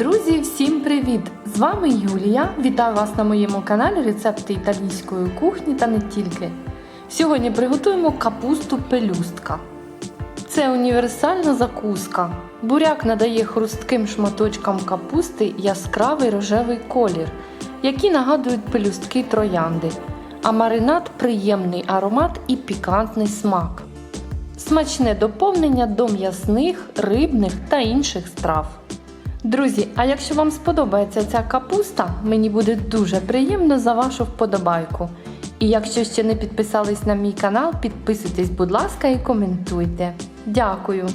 Друзі, всім привіт! З вами Юлія. Вітаю вас на моєму каналі Рецепти італійської кухні та не тільки. Сьогодні приготуємо капусту пелюстка. Це універсальна закуска. Буряк надає хрустким шматочкам капусти яскравий рожевий колір, які нагадують пелюстки троянди, а маринад приємний аромат і пікантний смак. Смачне доповнення до м'ясних, рибних та інших страв. Друзі, а якщо вам сподобається ця капуста, мені буде дуже приємно за вашу вподобайку. І якщо ще не підписались на мій канал, підписуйтесь, будь ласка, і коментуйте. Дякую!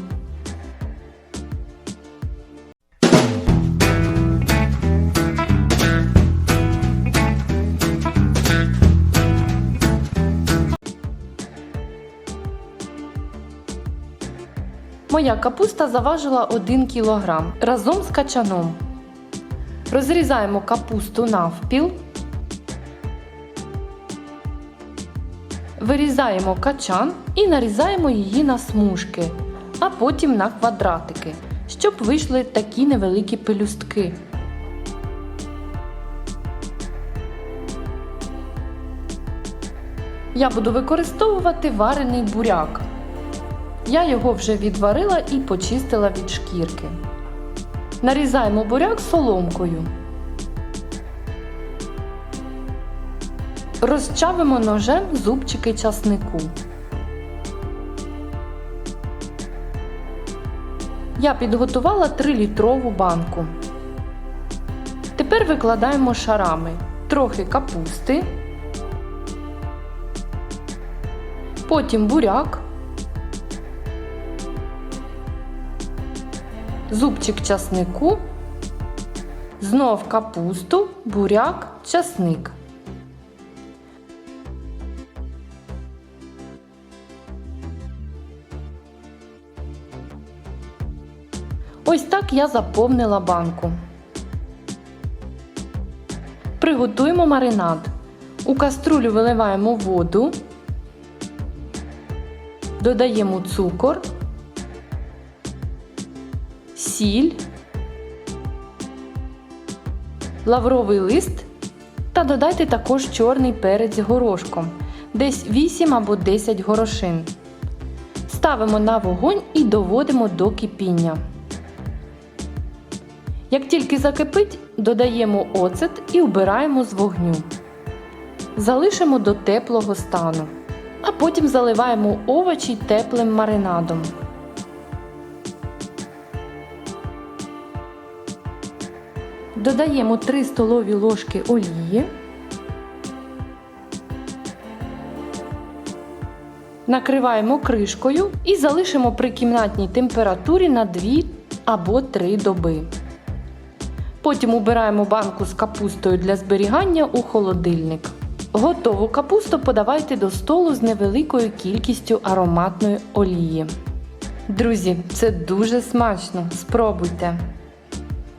Моя капуста заважила 1 кг разом з качаном. Розрізаємо капусту навпіл. Вирізаємо качан і нарізаємо її на смужки, а потім на квадратики, щоб вийшли такі невеликі пелюстки. Я буду використовувати варений буряк. Я його вже відварила і почистила від шкірки. Нарізаємо буряк соломкою. Розчавимо ножем зубчики часнику. Я підготувала 3-літрову банку. Тепер викладаємо шарами трохи капусти, потім буряк. Зубчик часнику, знов капусту, буряк, часник. Ось так я заповнила банку. Приготуємо маринад. У каструлю виливаємо воду, додаємо цукор сіль, лавровий лист та додайте також чорний перець горошком, десь 8 або 10 горошин. Ставимо на вогонь і доводимо до кипіння. Як тільки закипить, додаємо оцет і вбираємо з вогню. Залишимо до теплого стану, а потім заливаємо овочі теплим маринадом. Додаємо 3 столові ложки олії. Накриваємо кришкою і залишимо при кімнатній температурі на 2 або 3 доби. Потім убираємо банку з капустою для зберігання у холодильник. Готову капусту подавайте до столу з невеликою кількістю ароматної олії. Друзі, це дуже смачно! Спробуйте!